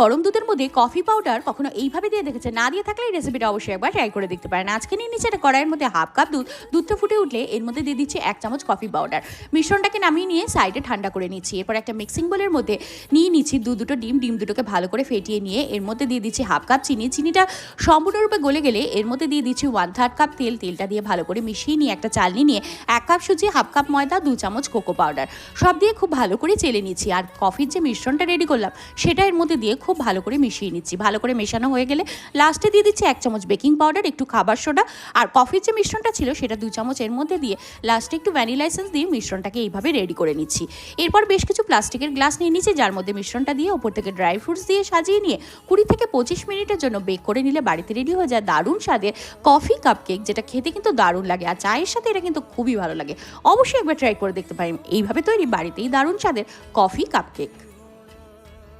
গরম দুধের মধ্যে কফি পাউডার কখনো এইভাবে দিয়ে দেখেছে না দিয়ে থাকলে এই রেসিপিটা অবশ্যই একবার ট্রাই করে দেখতে পারেন। আজকে নিয়ে নিচে একটা কড়াইয়ের মধ্যে হাফ কাপ দুধ। দুধটা ফুটে উঠলে এর মধ্যে দিয়ে দিচ্ছি এক চামচ কফি পাউডার মিশ্রণটাকে নামিয়ে নিয়ে সাইডে ঠান্ডা করে নিচ্ছি। এরপর একটা মিক্সিং বোলের মধ্যে নিয়ে নিচ্ছি দু দুটো ডিম। ডিম দুটোকে ভালো করে ফেটিয়ে নিয়ে এর মধ্যে দিয়ে দিচ্ছি হাফ কাপ চিনি। চিনিটা সম্পূর্ণরূপে গলে গেলে এর মধ্যে দিয়ে দিচ্ছি ওয়ান থার্ড কাপ তেল। তেলটা দিয়ে ভালো করে মিশিয়ে নিয়ে একটা চালনি নিয়ে এক কাপ সুজি হাফ কাপ ময়দা, দু চামচ কোকো পাউডার সব দিয়ে খুব ভালো করে চেলে নিচ্ছি। আর কফির যে মিশ্রণটা রেডি করলাম, সেটা এর মধ্যে দিয়ে খুব ভালো করে মিশিয়ে নিচ্ছি। ভালো করে মেশানো হয়ে গেলে লাস্টে দিয়ে দিচ্ছি এক চামচ বেকিং পাউডার একটু খাবার সোডা আর কফির যে মিশ্রণটা ছিল সেটা দু চামচ এর মধ্যে দিয়ে লাস্টে একটু ভ্যানিলা এসেন্স দিয়ে মিশ্রণটাকে এইভাবে রেডি করে নিচ্ছি। এরপর বেশ কিছু প্লাস্টিকের গ্লাস নিয়ে নিচ্ছি যার মধ্যে মিশ্রণটা দিয়ে ওপর থেকে ড্রাই ফ্রুটস দিয়ে সাজিয়ে নিয়ে কুড়ি থেকে পঁচিশ মিনিটের জন্য বেক করে নিলে বাড়িতে রেডি হয়ে যায় দারুণ স্বাদের কফি কাপকেক যেটা খেতে কিন্তু দারুণ লাগে আর চায়ের সাথে এটা কিন্তু খুবই ভালো লাগে। অবশ্যই একবার ট্রাই করে দেখতে পারেন। এইভাবে তৈরি বাড়িতেই দারুণ স্বাদের কফি কাপকেক